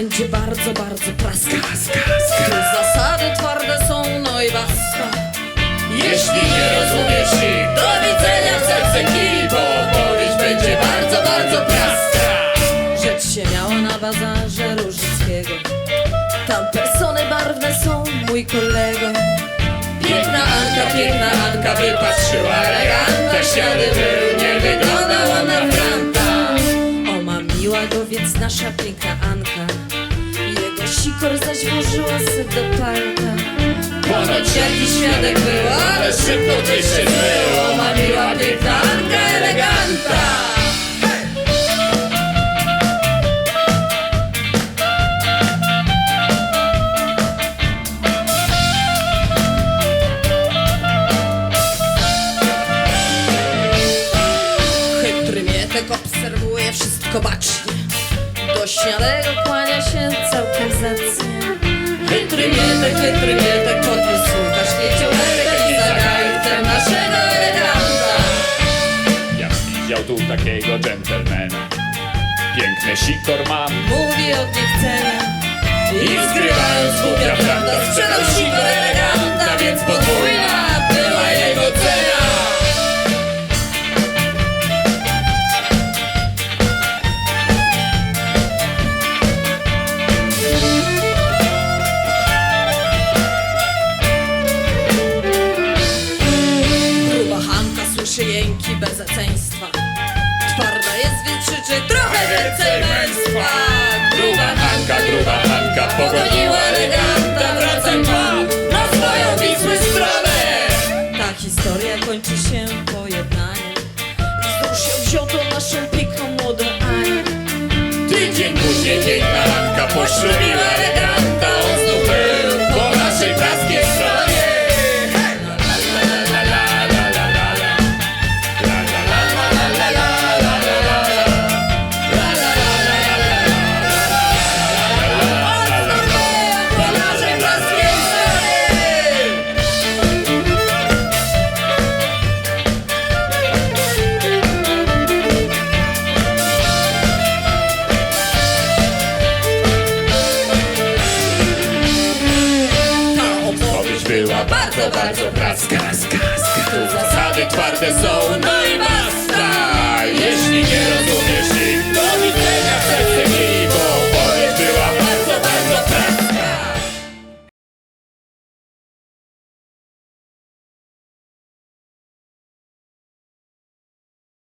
będzie bardzo, bardzo praska. Tu zasady twarde są, no i basta. Jeśli nie rozumiesz ich, do widzenia w serce kij, bo odpowiedź będzie bardzo, bardzo praska. Rzecz się miała na bazarze Różyckiego. Tam persony barwne są, mój kolego. Piękna Anka, piękna Anka wypatrzyła eleganta, śniady był, nie wyglądała na franta. O ma miła go więc nasza piękna Anka. Sikor zaś włożyła se do palka Ponoć jakiś świadek był, ale szybko ty się było Mamiła bieganka, eleganta. Tak obserwuję wszystko bacznie. Do śniadego kłania się całkiem zacnie. Chytry mietek, chytry mietek podniósł Łukasz Kwieciołek i zagaił tem naszego eleganta. Ja widział tu takiego dżentelmena. Piękny sikor mam Mówi od niechcenia. i zgrywając głupia prawda sprzedał sikor eleganta, Słyszy jęki bezeceństwa. Twarda jest, więc krzyczy trochę więcej męstwa. Gruba Hanka, gruba Hanka pogoniła eleganta, wracaj pan na swoją Wisłę stronę. Ta historia kończy się pojednaniem. Wzdłuż ją wziął to naszą piękną młodą Anię. Tydzień później piękna Hanka poślubiła bardzo, bardzo praska. Tu zasady twarde są, no i basta. Jeśli nie rozumiesz